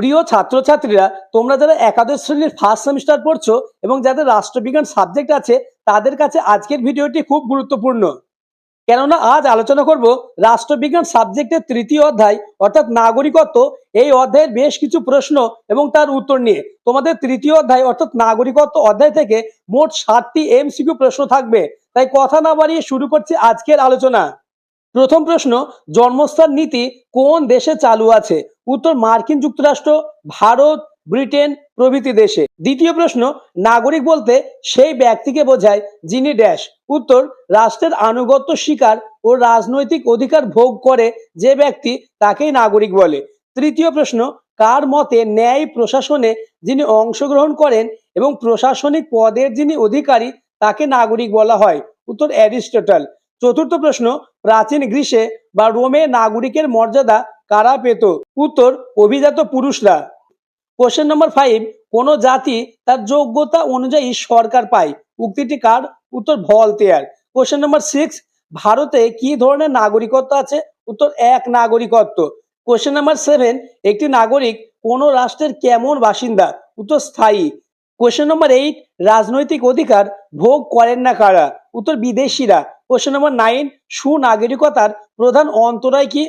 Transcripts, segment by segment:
প্রিয় ছাত্রছাত্রীরা, তোমরা যারা একাদশ শ্রেণির ফার্স্ট সেমিস্টার পড়ছো এবং যাদের রাষ্ট্রবিজ্ঞান সাবজেক্ট আছে, তাদের কাছে আজকের ভিডিওটি খুব গুরুত্বপূর্ণ। কেননা আজ আলোচনা করব রাষ্ট্রবিজ্ঞান সাবজেক্টের তৃতীয় অধ্যায়, অর্থাৎ নাগরিকত্ব। এই অধ্যায়ের বেশ কিছু প্রশ্ন এবং তার উত্তর নিয়ে। তোমাদের তৃতীয় অধ্যায়, অর্থাৎ নাগরিকত্ব অধ্যায় থেকে মোট সাতটি এমসিকিউ প্রশ্ন থাকবে। তাই কথা না বাড়িয়ে শুরু করছি আজকের আলোচনা। প্রথম প্রশ্ন, জন্মস্থান নীতি কোন দেশে চালু আছে? উত্তর, মার্কিন যুক্তরাষ্ট্র, ভারত, ব্রিটেন প্রভৃতি দেশে। দ্বিতীয় প্রশ্ন, নাগরিক বলতে সেই ব্যক্তিকে বোঝায় যিনি ড্যাশ। উত্তর, রাষ্ট্রের আনুগত্য স্বীকার ও রাজনৈতিক অধিকার ভোগ করে যে ব্যক্তি তাকেই নাগরিক বলে। তৃতীয় প্রশ্ন, কার মতে ন্যায় প্রশাসনে যিনি অংশগ্রহণ করেন এবং প্রশাসনিক পদের যিনি অধিকারী তাকে নাগরিক বলা হয়? উত্তর, অ্যারিস্টটল। চতুর্থ প্রশ্ন প্রাচীন গ্রীসে বা রোমে নাগরিকের মর্যাদা কারা পেত? উত্তর, অভিজাত পুরুষরা। কোশ্চেন নম্বর ফাইভ কোন জাতি তার যোগ্যতা অনুযায়ী সরকার পায়? উক্তিটি কার? উত্তর, ভলতেয়ার। কোশ্চেন নম্বর সিক্স ভারতে কি ধরনের নাগরিকত্ব আছে? উত্তর, এক নাগরিকত্ব। কোশ্চেন নাম্বার সেভেন একটি নাগরিক কোন রাষ্ট্রের কেমন বাসিন্দা? উত্তর, স্থায়ী। কোশ্চেন নম্বর এইট রাজনৈতিক অধিকার ভোগ করেন না কারা? উত্তর, বিদেশিরা। কোশ্চেন নম্বর নাইন সুনাগরিকতার প্রধান অন্তরায় কি?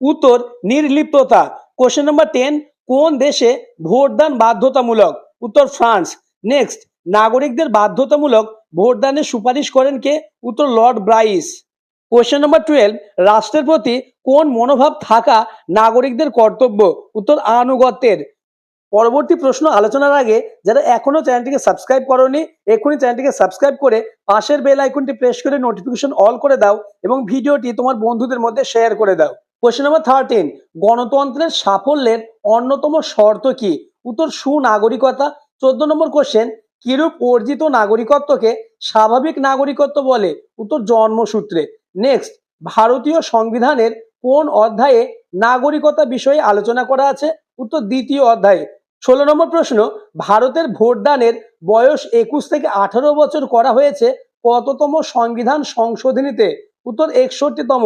উত্তর, নির্লিপ্ততা। কোশ্চেন নম্বর টেন কোন দেশে ভোটদান বাধ্যতামূলক? উত্তর, ফ্রান্স। নেক্সট নাগরিকদের বাধ্যতামূলক ভোটদানের সুপারিশ করেন কে? উত্তর, Lord Bryce. Question number twelve রাষ্ট্রের প্রতি কোন মনোভাব থাকা নাগরিকদের কর্তব্য? উত্তর, আনুগত্যের। পরবর্তী প্রশ্ন আলোচনার আগে যারা এখনও চ্যানেলটিকে সাবস্ক্রাইব করনি এখনই চ্যানেলটিকে সাবস্ক্রাইব করে পাশের বেল আইকনটি প্রেস করে নোটিফিকেশন অল করে দাও এবং ভিডিওটি তোমার বন্ধুদের মধ্যে শেয়ার করে দাও। কোয়েশ্চেন নাম্বার থার্টিন গণতন্ত্রের সাফল্যের অন্যতম শর্ত কি? উত্তর, সুনাগরিকতা। চোদ্দ নম্বর কোশ্চেন কিরূপ অর্জিত নাগরিকত্বকে স্বাভাবিক নাগরিকত্ব বলে? উত্তর, জন্মসূত্রে। নেক্সট ভারতীয় সংবিধানের কোন অধ্যায়ে নাগরিকতা বিষয়ে আলোচনা করা আছে? উত্তর, দ্বিতীয় অধ্যায়ে। ষোলো নম্বর প্রশ্ন, ভারতের ভোটদানের বয়স একুশ থেকে আঠারো বছর করা হয়েছে কততম সংবিধান সংশোধনীতে? উত্তর একষট্টিতম।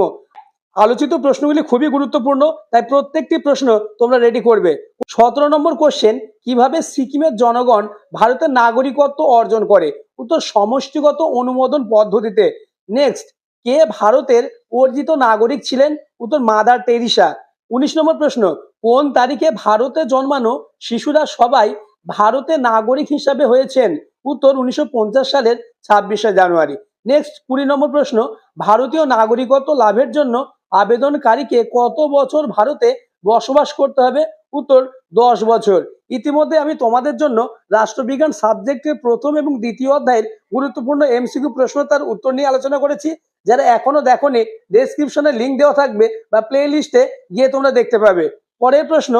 আলোচিত প্রশ্নগুলি খুবই গুরুত্বপূর্ণ, তাই প্রত্যেকটি প্রশ্ন তোমরা রেডি করবে। সতেরো নম্বর কোশ্চেন কীভাবে সিকিমের জনগণ ভারতের নাগরিকত্ব অর্জন করে? উত্তর, সমষ্টিগত অনুমোদন পদ্ধতিতে। নেক্সট কে ভারতের অর্জিত নাগরিক ছিলেন? উত্তর, মাদার টেরিসা। উনিশ নম্বর প্রশ্ন, কোন তারিখে ভারতে জন্মানো শিশুরা সবাই ভারতে নাগরিক হিসাবে হয়েছেন? উত্তর উনিশশো পঞ্চাশ সালের ছাব্বিশে জানুয়ারি। নেক্সট কুড়ি নম্বর প্রশ্ন, ভারতীয় নাগরিকত্ব লাভের জন্য আবেদনকারীকে কত বছর ভারতে বসবাস করতে হবে? উত্তর, দশ বছর। ইতিমধ্যে আমি তোমাদের জন্য রাষ্ট্রবিজ্ঞান সাবজেক্টের প্রথম এবং দ্বিতীয় অধ্যায়ের গুরুত্বপূর্ণ এমসিকিউ প্রশ্ন তার উত্তর নিয়ে আলোচনা করেছি। যারা এখনও দেখোনি ডেসক্রিপশনে লিঙ্ক দেওয়া থাকবে বা প্লে লিস্টে গিয়ে তোমরা দেখতে পাবে। পরের প্রশ্ন,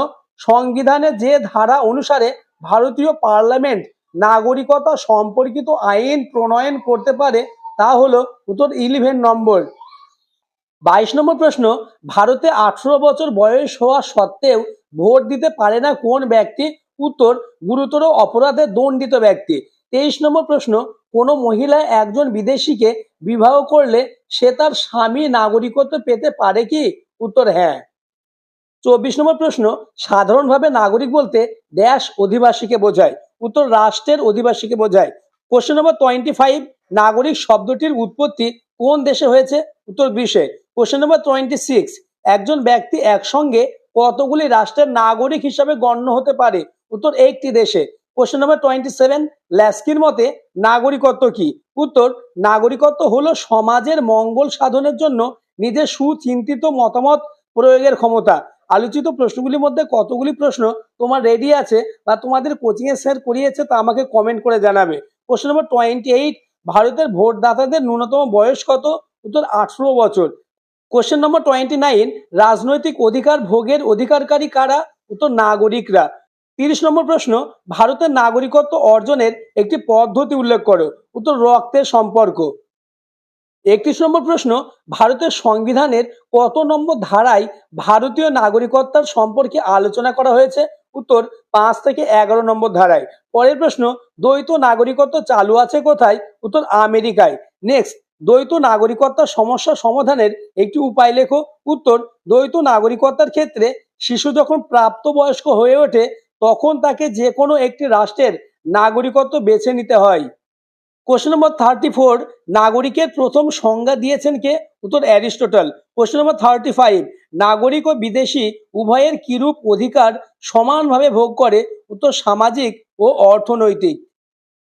সংবিধানে যে ধারা অনুসারে ভারতীয় পার্লামেন্ট নাগরিকতা সম্পর্কিত আইন প্রণয়ন করতে পারে, তা হলো উত্তর ইলেভেন নম্বর। বাইশ নম্বর প্রশ্ন, ভারতে আঠারো বছর বয়স হওয়া সত্ত্বেও ভোট দিতে পারে না কোন ব্যক্তি? উত্তর, গুরুতর অপরাধে দণ্ডিত ব্যক্তি। তেইশ নম্বর প্রশ্ন, কোনো মহিলা একজন বিদেশিকে বিবাহ করলে সে তার স্বামী নাগরিকত্ব পেতে পারে কি? উত্তর হ্যাঁ। চব্বিশ নম্বর প্রশ্ন, সাধারণভাবে নাগরিক বলতে দেশ অধিবাসীকে বোঝায়। উত্তর, রাষ্ট্রের অধিবাসীকে বোঝায়। কোশ্চেন নম্বর টোয়েন্টি ফাইভ, নাগরিক শব্দটির উৎপত্তি কোন দেশে হয়েছে? উত্তর গ্রীসে কোশ্চেন নম্বর টোয়েন্টি সিক্স, একজন ব্যক্তি একসঙ্গে কতগুলি রাষ্ট্রের নাগরিক হিসাবে গণ্য হতে পারে? উত্তর, একটি দেশে। কোশ্চেন নম্বর টোয়েন্টি সেভেন ল্যাস্কির মতে নাগরিকত্ব কি? উত্তর, নাগরিকত্ব হলো সমাজের মঙ্গল সাধনের জন্য নিজের সুচিন্তিত মতামত প্রয়োগের ক্ষমতা। আলোচিত প্রশ্নগুলির মধ্যে কতগুলি প্রশ্ন তোমার রেডি আছে বা তোমাদের কোচিং এ শেয়ার করিয়েছে তা আমাকে কমেন্ট করে জানাবে। কোশ্চেন নম্বর টোয়েন্টি এইট ভারতের ভোটদাতাদের ন্যূনতম বয়স কত? উত্তর, আঠারো বছর। কোশ্চেন নম্বর টোয়েন্টি নাইন রাজনৈতিক অধিকার ভোগের অধিকারকারী কারা? উত্তর, নাগরিকরা। তিরিশ নম্বর প্রশ্ন, ভারতের নাগরিকত্ব অর্জনের একটি পদ্ধতি উল্লেখ করো। উত্তর, রক্তের সম্পর্ক। একত্রিশ নম্বর প্রশ্ন, ভারতের সংবিধানের কত নম্বর ধারায় ভারতীয় নাগরিকত্বার সম্পর্কে আলোচনা করা হয়েছে? উত্তর, পাঁচ থেকে এগারো নম্বর ধারায়। পরের প্রশ্ন, দ্বৈত নাগরিকত্ব চালু আছে কোথায়? উত্তর, আমেরিকায়। নেক্সট, দ্বৈত নাগরিকত্বার সমস্যা সমাধানের একটি উপায় লেখো। উত্তর, দ্বৈত নাগরিকত্বার ক্ষেত্রে শিশু যখন প্রাপ্তবয়স্ক হয়ে ওঠে তখন তাকে যে কোনো একটি রাষ্ট্রের নাগরিকত্ব বেছে নিতে হয়। কোশ্চেন নম্বর থার্টি ফোর নাগরিকের প্রথম সংজ্ঞা দিয়েছেন কে? উত্তর Aristotle. Question number thirty five নাগরিক ও বিদেশি উভয়ের কিরূপ অধিকার সমানভাবে ভোগ করে? উত্তর, সামাজিক ও অর্থনৈতিক।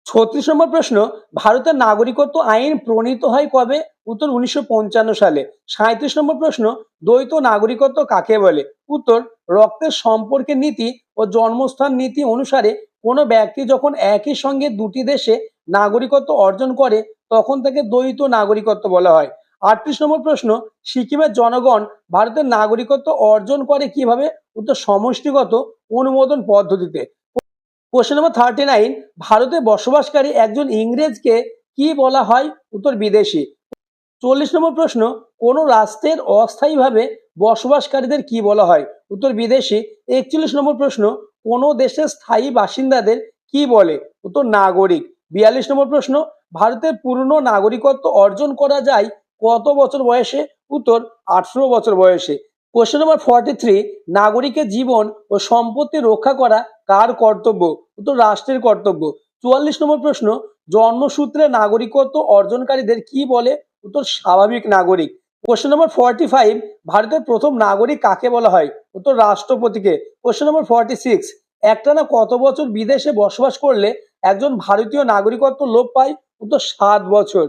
ছত্রিশ নম্বর প্রশ্ন, ভারতের নাগরিকত্ব আইন প্রণীত হয় কবে? উত্তর উনিশশো পঞ্চান্ন সালে। সাঁত্রিশ নম্বর প্রশ্ন, দ্বৈত নাগরিকত্ব কাকে বলে? উত্তর, রক্তের সম্পর্কের নীতি ও জন্মস্থান নীতি অনুসারে কোনো ব্যক্তি যখন একই সঙ্গে দুটি দেশে নাগরিকত্ব অর্জন করে, তখন তাকে দ্বৈত নাগরিকত্ব বলা হয়। আটত্রিশ নম্বর প্রশ্ন, সিকিমের জনগণ ভারতের নাগরিকত্ব অর্জন করে কীভাবে? উত্তর, সমষ্টিগত অনুমোদন পদ্ধতিতে। কোশ্চেন নম্বর থার্টি নাইন, ভারতে বসবাসকারী একজন ইংরেজকে কি বলা হয়? উত্তর, বিদেশি। চল্লিশ নম্বর প্রশ্ন, কোন রাষ্ট্রের অস্থায়ীভাবে বসবাসকারীদের কি বলা হয়? উত্তর বিদেশি। একচল্লিশ নম্বর প্রশ্ন, কোন দেশের স্থায়ী বাসিন্দাদের কি বলে? উত্তর নাগরিক। বিয়াল্লিশ নম্বর প্রশ্ন, ভারতের পূর্ণ নাগরিকত্ব অর্জন করা যায় কত বছর বয়সে? উত্তর, আঠারো বছর বয়সে। কোশ্চেন নম্বর ফর্টি থ্রি নাগরিকের জীবন ও সম্পত্তি রক্ষা করা কার কর্তব্য? উত্তর, রাষ্ট্রের কর্তব্য। চুয়াল্লিশ নম্বর প্রশ্ন, জন্মসূত্রে নাগরিকত্ব অর্জনকারীদের কি বলে? উত্তর স্বাভাবিক নাগরিক। কোশ্চেন নম্বর ফর্টি ফাইভ ভারতের প্রথম নাগরিক কাকে বলা হয়? উত্তর রাষ্ট্রপতিকে। কোশ্চেন নম্বর ফর্টি সিক্স একটানা কত বছর বিদেশে বসবাস করলে একজন ভারতীয় নাগরিকত্ব লোপ পায়? উত্তর সাত বছর।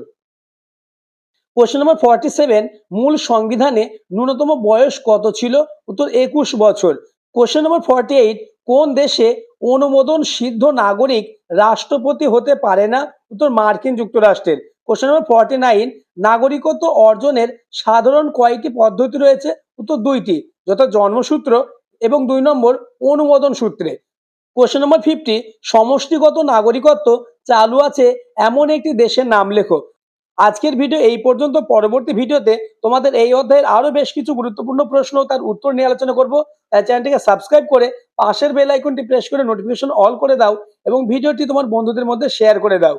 কোশ্চেন নম্বর ফর্টি সেভেন মূল সংবিধানে ন্যূনতম বয়স কত ছিল? উত্তর একুশ বছর। কোশ্চেন নম্বর ফর্টি এইট কোন দেশে অনুমোদন সিদ্ধ নাগরিক রাষ্ট্রপতি হতে পারে না? উত্তর মার্কিন যুক্তরাষ্ট্রের। কোশ্চেন নম্বর ফর্টি নাইন নাগরিকত্ব অর্জনের সাধারণ কয়টি পদ্ধতি রয়েছে। উত্তর দুইটি, যথা জন্মসূত্র এবং দুই নম্বর অনুমোদন সূত্রে। কোশ্চেন নম্বর ফিফটি সমষ্টিগত নাগরিকত্ব চালু আছে এমন একটি দেশের নাম লেখো। আজকের ভিডিও এই পর্যন্ত, পরবর্তী ভিডিওতে তোমাদের এই অধ্যায়ের আরও বেশ কিছু গুরুত্বপূর্ণ প্রশ্ন তার উত্তর নিয়ে আলোচনা করব। তাই চ্যানেলটিকে সাবস্ক্রাইব করে পাশের বেল আইকনটি প্রেস করে নোটিফিকেশন অল করে দাও এবং ভিডিওটি তোমার বন্ধুদের মধ্যে শেয়ার করে দাও।